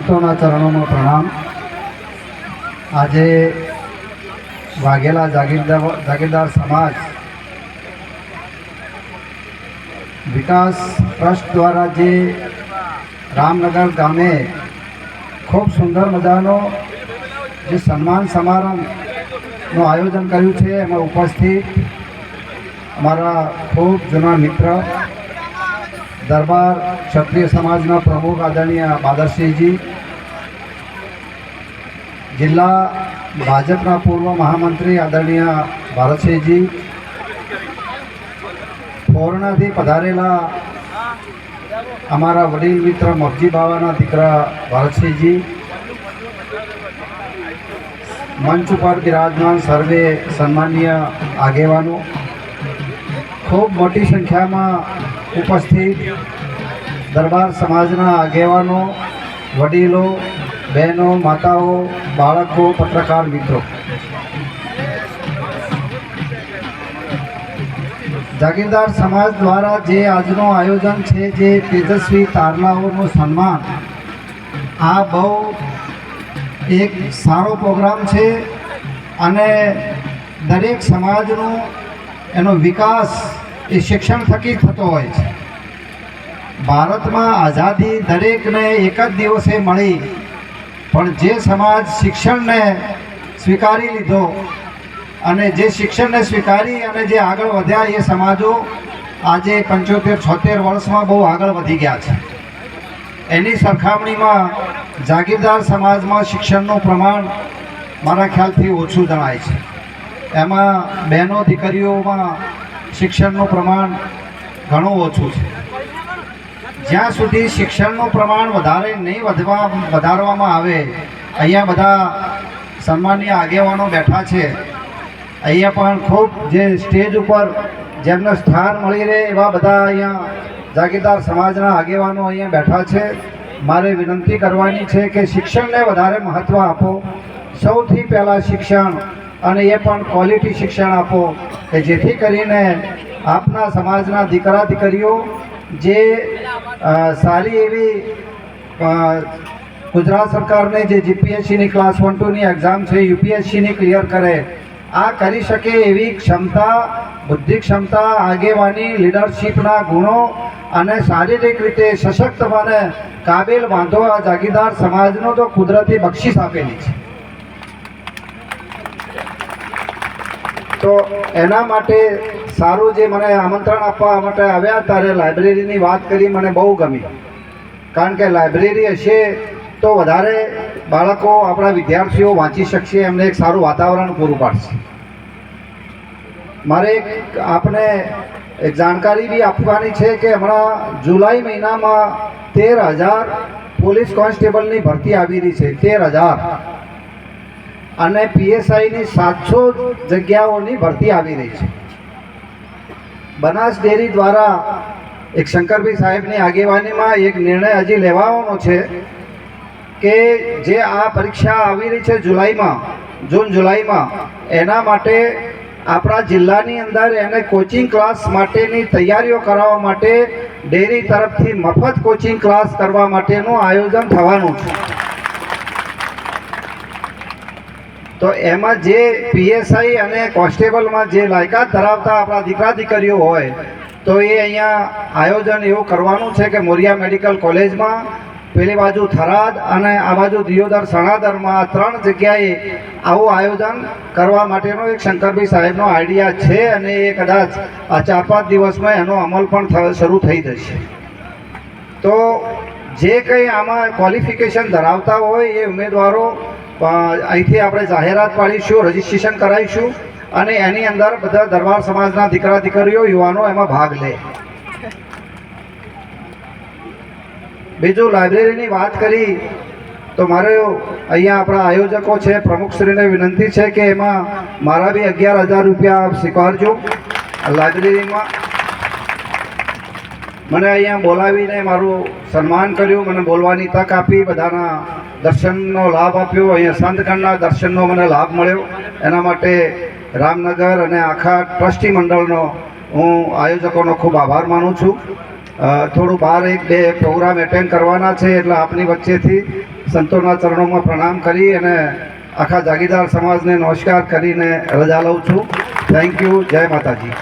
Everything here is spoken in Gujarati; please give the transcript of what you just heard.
સંતોના ચરણોમાં પ્રણામ. આજે વાઘેલા જાગીરદાર જાગીરદાર સમાજ વિકાસ ટ્રસ્ટ દ્વારા જે રામનગર ગામે ખૂબ સુંદર મજાનો જે સન્માન સમારંભનું આયોજન કર્યું છે, એમાં ઉપસ્થિત અમારા ખૂબ જૂના મિત્ર દરબાર ક્ષત્રિય સમાજના પ્રમુખ આદરણીય બાદરસિંહજી, જિલ્લા ભાજપના પૂર્વ મહામંત્રી આદરણીય ભારતસિંહજી, ફોરણાથી પધારેલા અમારા વડીલ મિત્ર મફજી બાવાના દીકરા ભારતસિંહજી, મંચ ઉપર બિરાજમાન સર્વે સન્માનીય આગેવાનો, ખૂબ મોટી સંખ્યામાં ઉપસ્થિત દરબાર સમાજના આગેવાનો, વડીલો, બહેનો, માતાઓ, બાળકો, પત્રકાર મિત્રો. જાગીરદાર સમાજ દ્વારા જે આજનું આયોજન છે, જે તેજસ્વી તારલાઓનું સન્માન, આ બહુ એક સારો પ્રોગ્રામ છે અને દરેક સમાજનું એનો વિકાસ એ શિક્ષણ થકી થતો હોય છે. ભારતમાં આઝાદી દરેકને એક જ દિવસે મળી, પણ જે સમાજ શિક્ષણને સ્વીકારી લીધો અને જે શિક્ષણને સ્વીકારી અને જે આગળ વધ્યા એ સમાજો આજે પંચોતેર, છોતેર વર્ષમાં બહુ આગળ વધી ગયા છે. એની સરખામણીમાં જાગીરદાર સમાજમાં શિક્ષણનું પ્રમાણ મારા ખ્યાલથી ઓછું જણાય છે. એમાં બહેનો, દીકરીઓમાં શિક્ષણનું પ્રમાણ ઘણું ઓછું છે. જ્યાં સુધી શિક્ષણનું પ્રમાણ વધારે નહીં વધવા, વધારવામાં આવે, અહીંયા બધા સન્માનીય આગેવાનો બેઠા છે. અહીંયા પણ ખૂબ જે સ્ટેજ ઉપર જેમને સ્થાન મળી રહે એવા બધા અહીંયા જાગીરદાર સમાજના આગેવાનો અહીંયા બેઠા છે. મારે વિનંતી કરવાની છે કે શિક્ષણને વધારે મહત્ત્વ આપો. સૌથી પહેલાં શિક્ષણ અને એ પણ ક્વોલિટી શિક્ષણ આપો કે જેથી કરીને આપના સમાજના દીકરા દીકરીઓ જે સારી એવી ગુજરાત સરકારને જે જીપીએસસીની ક્લાસ વન ટુની એક્ઝામ છે યુપીએસસીની ક્લિયર કરે, આ કરી શકે એવી ક્ષમતા, બુદ્ધિ ક્ષમતા, આગેવાની લીડરશીપના ગુણો અને શારીરિક રીતે સશક્ત બને, કાબિલ વાંધો આ જાગીરદાર સમાજનો તો કુદરતી બક્ષિસ આપેલી છે. તો એના માટે સારું જે મને આમંત્રણ આપવા માટે આવ્યા ત્યારે લાઇબ્રેરીની વાત કરી મને બહુ ગમી. કારણ કે લાઇબ્રેરી હશે તો વધારે બાળકો આપણા વિદ્યાર્થીઓ વાંચી શકશે, એમને એક સારું વાતાવરણ પૂરું પાડશે. મારે એક આપને એક જાણકારી બી આપવાની છે કે હમણાં જુલાઈ મહિનામાં તેર હજાર પોલીસ કોન્સ્ટેબલની ભરતી આવી રહી છે, તેર હજાર. અને પીએસઆઈની સાતસો જગ્યાઓની ભરતી આવી રહી છે. બનાસ ડેરી દ્વારા એક શંકરભાઈ સાહેબની આગેવાનીમાં એક નિર્ણય હજી લેવાનો છે કે જે આ પરીક્ષા આવી રહી છે જુલાઈમાં, જૂન જુલાઈમાં, એના માટે આપણા જિલ્લાની અંદર એને કોચિંગ ક્લાસ માટેની તૈયારીઓ કરાવવા માટે ડેરી તરફથી મફત કોચિંગ ક્લાસ કરવા માટેનું આયોજન થવાનું છે. તો એમાં જે પીએસઆઈ અને કોન્સ્ટેબલમાં જે લાયકાત ધરાવતા આપણા દીકરા દીકરીઓ હોય, તો એ અહીંયા આયોજન એવું કરવાનું છે કે મોરિયા મેડિકલ કોલેજમાં પેલી બાજુ થરાદ અને આ બાજુ દિયોદર સણાદરમાં ત્રણ જગ્યાએ આવું આયોજન કરવા માટેનો એક શંકરભાઈ સાહેબનો આઈડિયા છે અને એ કદાચ આ ચાર પાંચ દિવસમાં એનો અમલ પણ શરૂ થઈ જશે. તો જે કંઈ આમાં ક્વોલિફિકેશન ધરાવતા હોય એ ઉમેદવારો અહીંથી આપણે જાહેરાત પાડીશું, રજીસ્ટ્રેશન કરાવીશું અને એની અંદર બધા દરબાર સમાજના દીકરા દીકરીઓ, યુવાનો એમાં ભાગ લે. બીજું લાઇબ્રેરીની વાત કરી, તો મારે અહીંયા આપણા આયોજકો છે, પ્રમુખશ્રીને વિનંતી છે કે એમાં મારા બી અગિયાર હજાર રૂપિયા સ્વીકારજો લાઇબ્રેરીમાં. મને અહીંયા બોલાવીને મારું સન્માન કર્યું, મને બોલવાની તક આપી, બધાના દર્શનનો લાભ આપ્યો. અહીંયા સંતગણના દર્શનનો મને લાભ મળ્યો. એના માટે રામનગર અને આખા ટ્રસ્ટી મંડળનો હું આયોજકોનો ખૂબ આભાર માનું છું. થોડું બહાર એક બે પ્રોગ્રામ એટેન્ડ કરવાના છે એટલે આપની વચ્ચેથી સંતોના ચરણોમાં પ્રણામ કરી અને આખા જાગીરદાર સમાજને નમસ્કાર કરીને રજા લઉં છું. થેન્ક યુ જય માતાજી.